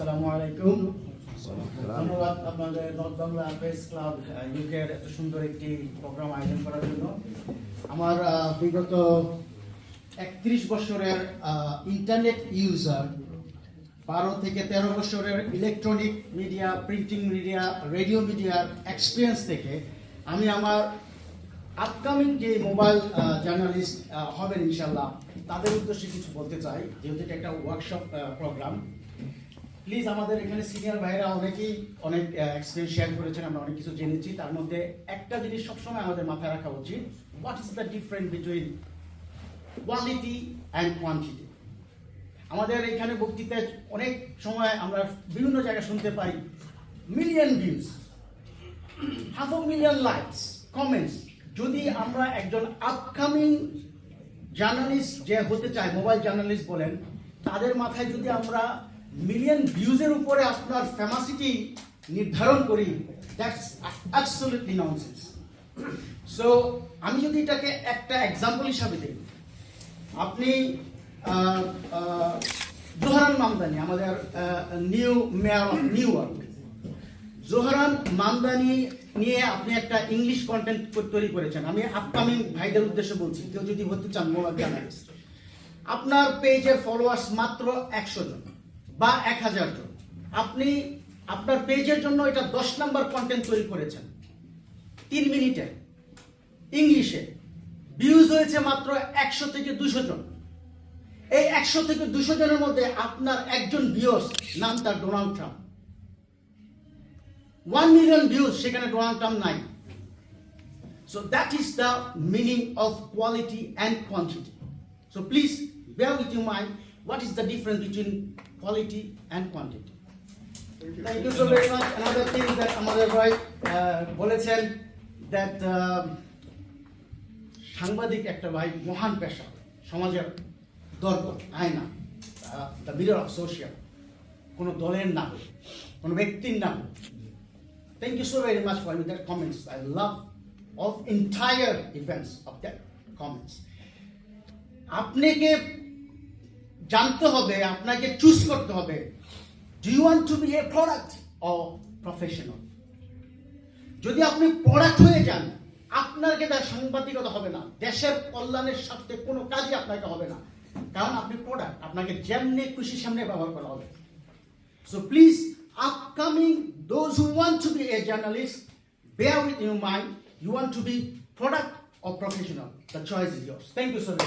আসসালামু আলাইকুম ধন্যবাদ আপনাদের নর্থ বাংলা প্রেস ক্লাব ইউকের এত সুন্দর একটি প্রোগ্রাম আয়োজন করার জন্য। আমার বিগত একত্রিশ বছরের ইন্টারনেট ইউজার বারো থেকে তেরো বছরের electronic media printing media radio মিডিয়ার এক্সপিরিয়েন্স থেকে আমি আমার আপকামিং যে মোবাইল জার্নালিস্ট হবেন ইনশাল্লাহ তাদের উদ্দেশ্যে কিছু বলতে চাই। যেহেতু এটা একটা ওয়ার্কশপ প্রোগ্রাম প্লিজ আমাদের এখানে সিনিয়র ভাইরা অনেকেই অনেক এক্সপিরিয়েন্স শেয়ার করেছেন, আমরা অনেক কিছু জেনেছি। তার মধ্যে একটা জিনিস সবসময় আমাদের মাথায় রাখা উচিত what is the different between quality and quantity আমাদের এখানে বক্তৃতায় অনেক সময় আমরা বিভিন্ন জায়গায় শুনতে পাই million views half of million likes comments যদি আমরা একজন আপকামিং জার্নালিস্ট যে হতে চায় মোবাইল জার্নালিস্ট বলেন, তাদের মাথায় যদি আমরা মিলিয়ন ভিউজের উপরে আপনার ফেমাসিটি নির্ধারণ করি দ্যাটস অ্যাবসলিউটলি সো আমি যদি এটাকে একটা এক্সাম্পল হিসাবে দিই, আপনি জোহরান মামদানি, আমাদের new mayor of New York Zohran Mamdani নিয়ে আপনি একটা ইংলিশ কন্টেন্ট তৈরি করেছেন। আমি আপকামিং ভাইদের উদ্দেশ্যে বলছি, কেউ যদি হতে চান মোবাইল আপনার পেজের ফলোয়ার্স মাত্র একশো জন। বা এক হাজার জন। আপনি আপনার পেজের জন্য এটা দশ নাম্বার কন্টেন্ট তৈরি করেছেন। তিন মিনিটে। ইংলিশে ভিউজ হয়েছে মাত্র একশো থেকে দুশো জন। এই একশো থেকে দুশো জনের মধ্যে আপনার একজন ভিউস নাম তার Donald Trump. One million views সেখানে ডোনাল্ড ট্রাম্প নাই। So that is the meaning of quality and quantity so please bear with you mind what is the difference between quality and quantity thank you so very much another thing that আমাদের ভাই আহ, বলেছেন that সাংবাদিক একটা ভাই মহান পেশা সমাজের দর্পণ আয়না দ্য মিরর অফ সোশিয়াল কোনো দলের না হোক কোনো ব্যক্তির না হোক thank you so very much for that comments I love of entire events of that comments আপনাকে জানতে হবে, আপনাকে চুজ করতে হবে। Do you want to be a product or professional যদি আপনি প্রোডাক্ট হয়ে যান, আপনাকে তার সাংবাদিকতা হবে না। দেশের কল্যাণের স্বার্থে কোনো কাজই আপনাকে হবে না। কারণ আপনি প্রোডাক্ট আপনাকে যেমনি খুশি সামনে ব্যবহার করা হবে। So please upcoming those who want to be a journalist bear with you mind you want to be product or professional. The choice is yours. Thank you so much.